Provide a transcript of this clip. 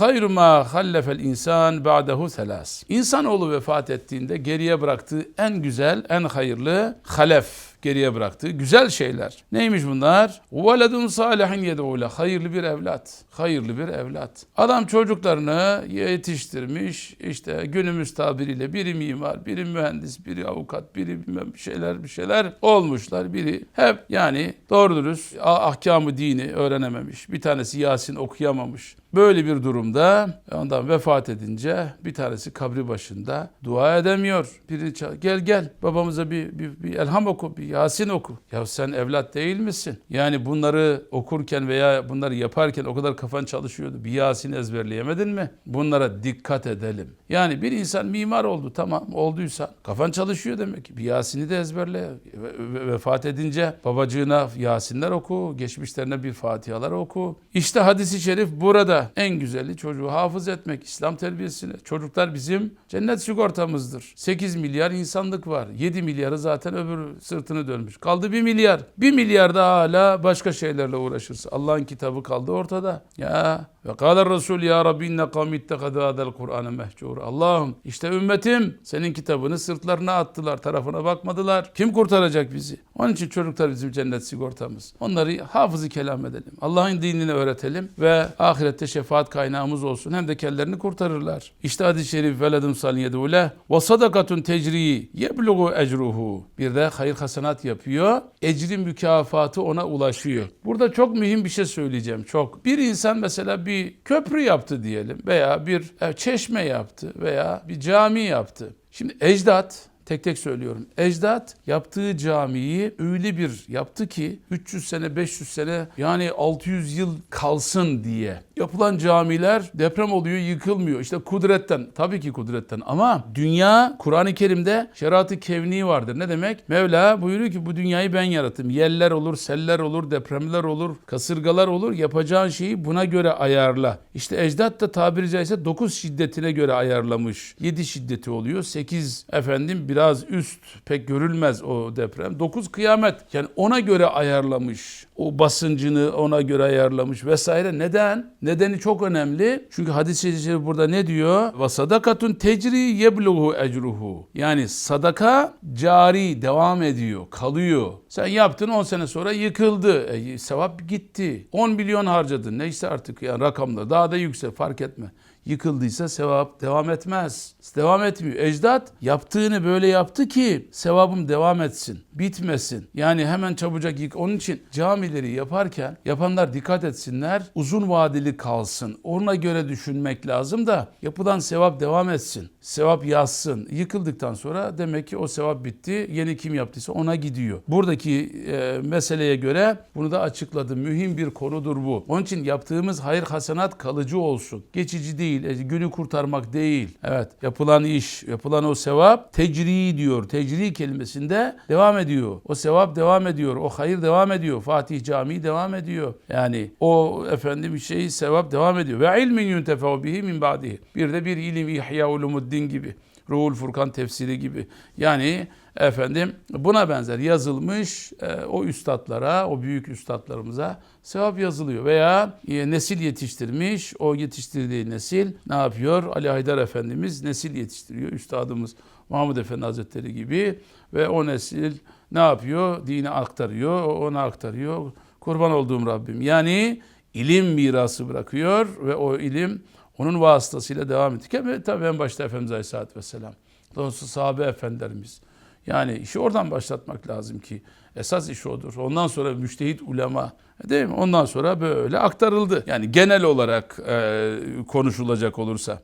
hayru ma hallefel insan ba'dehu selas. İnsanoğlu vefat ettiğinde geriye bıraktığı en güzel, en hayırlı halef geriye bıraktığı güzel şeyler. Neymiş bunlar? Veledun salihin yed'ule. Hayırlı bir evlat. Hayırlı bir evlat. Adam çocuklarını yetiştirmiş. işte günümüz tabiriyle biri mimar, biri mühendis, biri avukat, biri bilmem bir şeyler bir şeyler olmuşlar. Biri hep yani doğru dürüst ah- ahkamı dini öğrenememiş. Bir tanesi Yasin okuyamamış. Böyle bir durumda ondan vefat edince bir tanesi kabri başında dua edemiyor. Biri gel gel babamıza bir, bir, bir elham oku, bir Yasin oku. Ya sen evlat değil misin? Yani bunları okurken veya bunları yaparken o kadar kafan çalışıyordu. Bir Yasin ezberleyemedin mi? Bunlara dikkat edelim. Yani bir insan mimar oldu tamam olduysa kafan çalışıyor demek ki. Bir Yasin'i de ezberle. Ve- ve- Vefat edince babacığına Yasinler oku, geçmişlerine bir Fatihalar oku. İşte hadisi şerif burada. En güzeli çocuğu hafız etmek, İslam terbiyesini. Çocuklar bizim cennet sigortamızdır. 8 milyar insanlık var. 7 milyarı zaten öbür sırtını dönmüş. Kaldı 1 milyar. 1 milyar da hala başka şeylerle uğraşırsa. Allah'ın kitabı kaldı ortada. Ya ve kâle Resul ya Rabbi inne kavmi ittekadâ hadel Kur'an'ı mehcûr. Allah'ım işte ümmetim senin kitabını sırtlarına attılar. Tarafına bakmadılar. Kim kurtaracak bizi? Onun için çocuklar bizim cennet sigortamız. Onları hafızı kelam edelim. Allah'ın dinini öğretelim ve ahirette şefaat kaynağımız olsun. Hem de kellerini kurtarırlar. İşte hadis-i şerif veledim salin yedule ve sadakatun tecri yeblugu ecruhu. Bir de hayır hasenat yapıyor. Ecri mükafatı ona ulaşıyor. Burada çok mühim bir şey söyleyeceğim. Çok. Bir insan mesela bir köprü yaptı diyelim veya bir e, çeşme yaptı veya bir cami yaptı. Şimdi ecdat Tek tek söylüyorum. Ecdat yaptığı camiyi öyle bir yaptı ki 300 sene 500 sene yani 600 yıl kalsın diye. Yapılan camiler deprem oluyor yıkılmıyor. İşte kudretten tabii ki kudretten ama dünya Kur'an-ı Kerim'de şeriatı kevni vardır. Ne demek? Mevla buyuruyor ki bu dünyayı ben yarattım. Yeller olur, seller olur, depremler olur, kasırgalar olur. Yapacağın şeyi buna göre ayarla. İşte ecdat da tabiri caizse 9 şiddetine göre ayarlamış. 7 şiddeti oluyor. 8 efendim biraz üst pek görülmez o deprem. 9 kıyamet. Yani ona göre ayarlamış. O basıncını ona göre ayarlamış vesaire. Neden? Nedeni çok önemli. Çünkü hadis-i şerif burada ne diyor? Ve sadakatun tecri yebluhu ecruhu. Yani sadaka cari devam ediyor, kalıyor. Sen yaptın 10 sene sonra yıkıldı. E, sevap gitti. 10 milyon harcadın. Neyse artık yani rakamlar daha da yüksek fark etme yıkıldıysa sevap devam etmez. Devam etmiyor. Ecdat yaptığını böyle yaptı ki sevabım devam etsin, bitmesin. Yani hemen çabucak yık. Onun için camileri yaparken yapanlar dikkat etsinler. Uzun vadeli kalsın. Ona göre düşünmek lazım da yapılan sevap devam etsin. Sevap yazsın. Yıkıldıktan sonra demek ki o sevap bitti. Yeni kim yaptıysa ona gidiyor. Buradaki e, meseleye göre bunu da açıkladım. Mühim bir konudur bu. Onun için yaptığımız hayır hasenat kalıcı olsun. Geçici değil, e, günü kurtarmak değil. Evet, yapılan iş, yapılan o sevap tecri diyor. Tecri kelimesinde devam ediyor. O sevap devam ediyor. O hayır devam ediyor. Fatih Camii devam ediyor. Yani o efendim şey sevap devam ediyor. Ve ilmin yuntefe'u bihi min ba'dihi. Bir de bir ilim İhya Ulumuddin gibi. Ruhul Furkan tefsiri gibi. Yani efendim buna benzer yazılmış e, o üstadlara, o büyük üstadlarımıza sevap yazılıyor. Veya e, nesil yetiştirmiş, o yetiştirdiği nesil ne yapıyor? Ali Haydar Efendimiz nesil yetiştiriyor. Üstadımız Mahmud Efendi Hazretleri gibi ve o nesil ne yapıyor? Dini aktarıyor, ona aktarıyor. Kurban olduğum Rabbim. Yani ilim mirası bırakıyor ve o ilim onun vasıtasıyla devam ettik. Ve tabii en başta Efendimiz Aleyhisselatü Vesselam. Doğrusu sahabe efendilerimiz. Yani işi oradan başlatmak lazım ki esas iş odur. Ondan sonra müştehit ulema değil mi? Ondan sonra böyle aktarıldı. Yani genel olarak e, konuşulacak olursa.